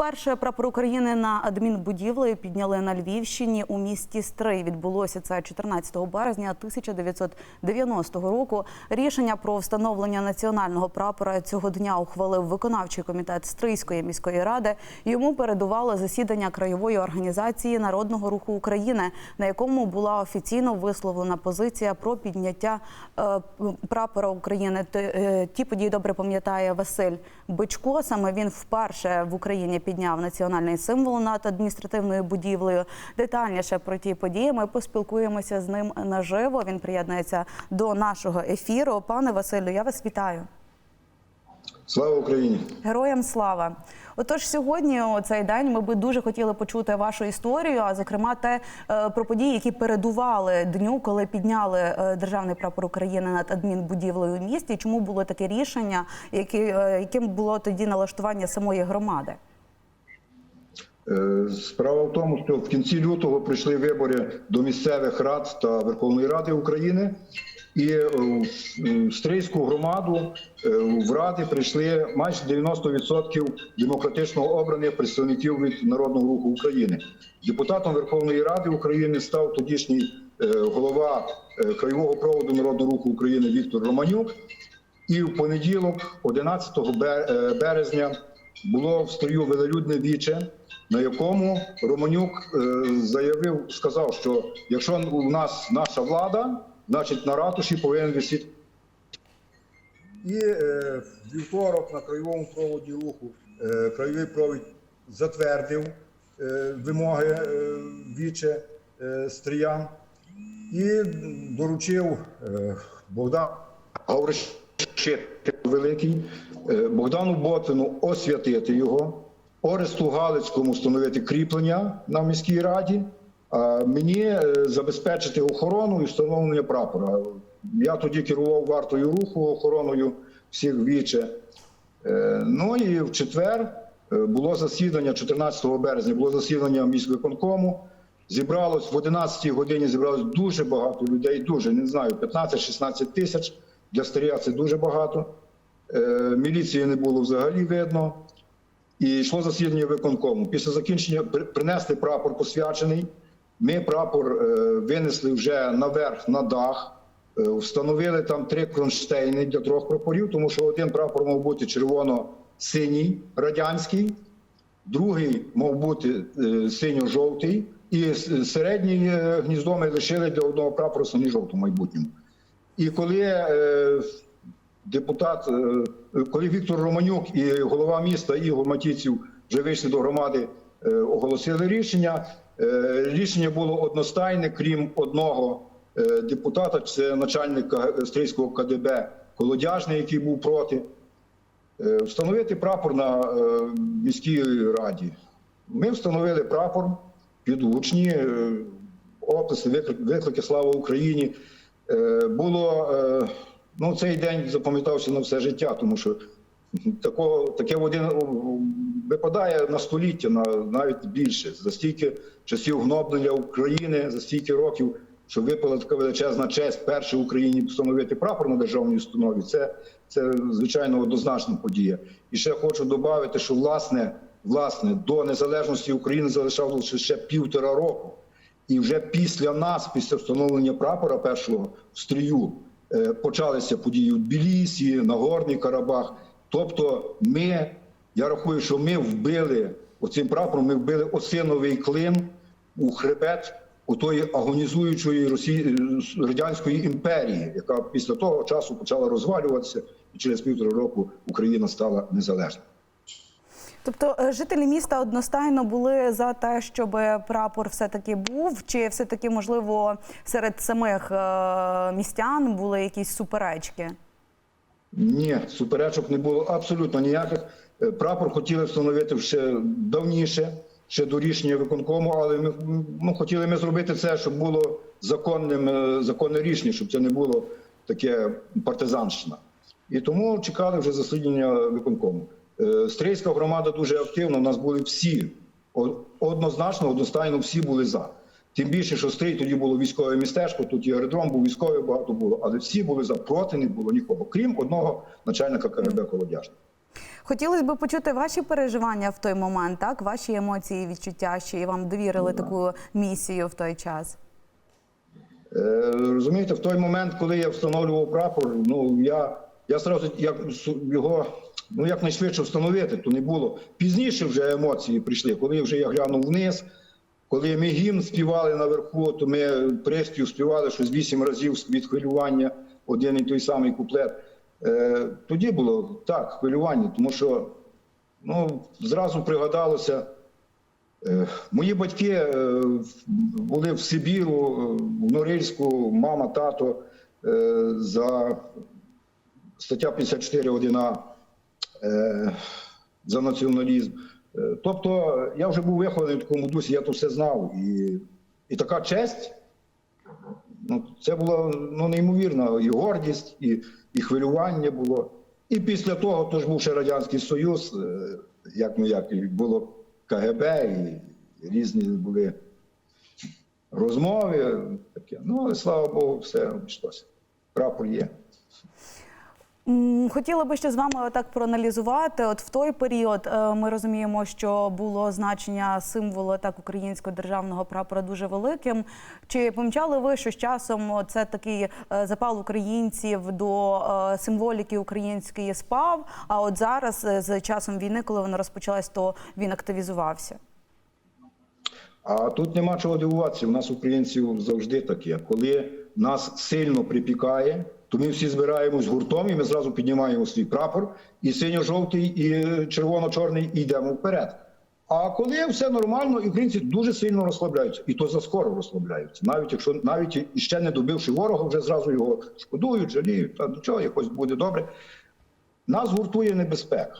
Вперше прапор України на адмінбудівлею підняли на Львівщині у місті Стрий. Відбулося це 14 березня 1990 року. Рішення про встановлення національного прапора цього дня ухвалив виконавчий комітет Стрийської міської ради. Йому передувало засідання краєвої організації народного руху України, на якому була офіційно висловлена позиція про підняття е, прапора України. Е, Ті події добре пам'ятає Василь Бичко. Саме він вперше в Україні підняв національний символ над адміністративною будівлею. Детальніше про ті події ми поспілкуємося з ним наживо. Він приєднується до нашого ефіру. Пане Василю, я вас вітаю. Слава Україні! Героям слава! Отож, сьогодні у цей день ми би дуже хотіли почути вашу історію, а зокрема те е, про події, які передували дню, коли підняли е, державний прапор України над адмінбудівлею в місті. Чому було таке рішення, е, яким було тоді налаштування самої громади? Е, Справа в тому, що в кінці лютого прийшли вибори до місцевих рад та Верховної Ради України, і е, в Стрийську громаду е, в ради прийшли майже 90% демократично обраних представників від Народного руху України. Депутатом Верховної Ради України став тодішній голова краєвого проводу Народного руху України Віктор Романюк. І в понеділок, 11 е, березня, було в строю велелюдне віче, на якому Романюк е, заявив, сказав, що якщо у нас наша влада, значить на ратуші повинен висіти. І е, вівторок на краєвому проводі руху е, краєвий провід затвердив е, вимоги е, віче е, стріян і доручив е, Богдан Гавриш Великий, е, Богдану Ботвину освятити його, Оресту Галицькому встановити кріплення на міській раді, а мені е, забезпечити охорону і встановлення прапора. Я тоді керував вартою руху, охороною всіх віче. Е, Ну і в четвер було засідання 14 березня, було засідання міськвиконкому. Зібралось в 11 годині зібралось дуже багато людей, дуже не знаю, 15-16 тисяч. Для старія це дуже багато. Е, Міліції не було взагалі видно. І йшло засідання виконкому. Після закінчення принесли прапор посвячений. Ми прапор е, винесли вже наверх на дах. Е, Встановили там три кронштейни для трьох прапорів, тому що один прапор мав бути червоно-синій радянський, другий мав бути синьо-жовтий, і середній гніздо ми лишили для одного прапору синьо-жовтого в майбутньому. І коли депутат, е, коли Віктор Романюк і голова міста Ігор Матіців вже вийшли до громади, е, оголосили рішення. Е, Рішення було одностайне, крім одного депутата, це начальник Стрийського КДБ Колодяжний, який був проти. Встановити прапор на міській раді. Ми встановили прапор, підгучні е, описи, виклики, Слава Україні. Було ну, цей день запам'ятався на все життя, тому що такого, таке один випадає на століття, на навіть більше. За стільки часів гноблення України, за стільки років, що випала така величезна честь першій в Україні встановити прапор на державній установі. Це, це звичайно однозначна подія. І ще хочу додати, що власне, власне до незалежності України залишалося ще півтора року. І вже після нас, після встановлення прапора першого в стрію, почалися події в Тбілісі, Нагорний Карабах. Тобто, ми, я рахую, що ми вбили оцим прапором, ми вбили осиновий клин у хребет у тої агонізуючої Росії радянської імперії, яка після того часу почала розвалюватися, і через півтора року Україна стала незалежною. Тобто е, жителі міста одностайно були за те, щоб прапор все-таки був, чи все-таки, можливо, серед самих е, містян були якісь суперечки? Ні, суперечок не було абсолютно ніяких. Е, Прапор хотіли встановити ще давніше, ще до рішення виконкому, але ми ну, хотіли ми зробити це, щоб було законним, законне рішення, щоб це не було таке партизанщина. І тому чекали вже засідання виконкому. Е, Стрийська громада дуже активна. У нас були всі однозначно, одностайно всі були за. Тим більше, що Стрий тоді було військове містечко, тут і аеродром був військовий, багато було, але всі були за проти, не було нікого, крім одного начальника КГБ Колодяжного. Хотілося б почути ваші переживання в той момент, так? Ваші емоції, відчуття, що вам довірили таку місію в той час. Е, Розумієте, в той момент, коли я встановлював прапор, ну я, я сразу як його ну якнайшвидше встановити, то не було. Пізніше вже емоції прийшли, коли вже я глянув вниз. Коли ми гімн співали наверху, то ми приспів співали щось вісім разів від хвилювання, один і той самий куплет. Е, тоді було так, хвилювання, тому що ну, зразу пригадалося. Е, Мої батьки е, були в Сибіру, в Норильську, мама, тато е, за стаття 54 1А е, за націоналізм. Е, Тобто я вже був вихований в такому дусі, я то все знав. І, і така честь, ну, це була ну, неймовірна і гордість, і, і хвилювання було. І після того то був ще Радянський Союз, е, як ну як, було КГБ, і різні були розмови. Таке. Ну, але слава Богу, все обійшлося. Прапор є. Хотіла би ще з вами так проаналізувати. От в той період е, ми розуміємо, що було значення символу так українського державного прапора дуже великим. Чи помічали ви, що з часом це такий е, запал українців до е, символіки української спав? А от зараз, з часом війни, коли вона розпочалась, то він активізувався? А тут нема чого дивуватися. У нас українців завжди таке. Коли нас сильно припікає, то ми всі збираємось гуртом і ми зразу піднімаємо свій прапор, і синьо-жовтий, і червоно-чорний, і йдемо вперед. А коли все нормально, і українці дуже сильно розслабляються, і то заскоро розслабляються. Навіть якщо навіть ще не добивши ворога, вже зразу його шкодують, жаліють, та нічого, якось буде добре. Нас гуртує небезпека.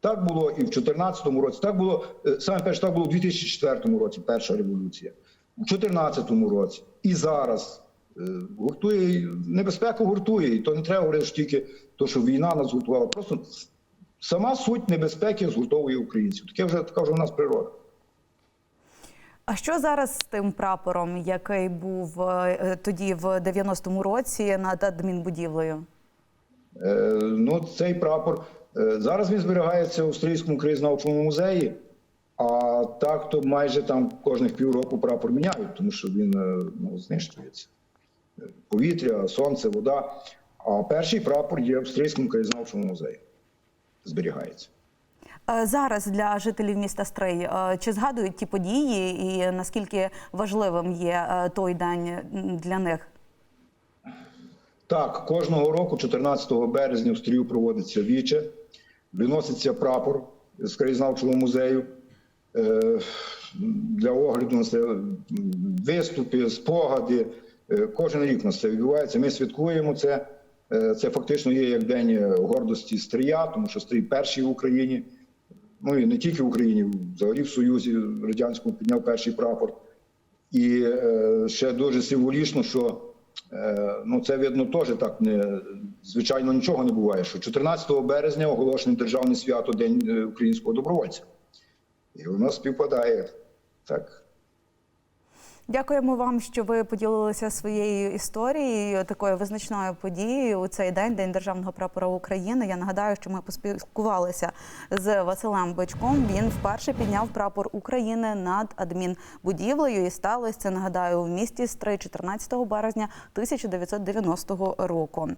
Так було і в 2014 році. Так було е, саме перше, так було в 2004 році. Перша революція, у 2014 році і зараз Е, гуртує небезпеку гуртує, і то не треба говорити що тільки то, що війна нас гуртувала. Просто сама суть небезпеки згуртовує українців. Таке вже така вже у нас природа. А що зараз з тим прапором, який був е, тоді в 90-му році над адмінбудівлею? Е, ну, цей прапор е, зараз він зберігається в Австрійському краєзнавчому музеї. А так, то майже там кожних півроку прапор міняють, тому що він е, ну, знищується. Повітря, сонце, вода. А перший прапор є в Австрійському краєзнавчому музеї. Зберігається. Зараз для жителів міста Стрий е, чи згадують ті події, і наскільки важливим є е, той день для них? Так, кожного року, 14 березня, в стрію проводиться віче, виноситься прапор з краєзнавчого музею. Е, Для огляду на це виступи, спогади. Е, Кожен рік нас це відбувається. Ми святкуємо це. Е, Це фактично є як день гордості Стрия, тому що Стрій перший в Україні. Ну і не тільки в Україні, взагалі в Союзі Радянському підняв перший прапор. І е, ще дуже символічно, що е, ну це видно теж так не звичайно нічого не буває. Що 14 березня оголошений державне свято День е, українського добровольця, і воно співпадає так. Дякуємо вам, що ви поділилися своєю історією, такою визначною подією у цей день, День державного прапора України. Я нагадаю, що ми поспілкувалися з Василем Бичком. Він вперше підняв прапор України над адмінбудівлею, і сталося це нагадаю в місті Стрий 14 березня 1990 року.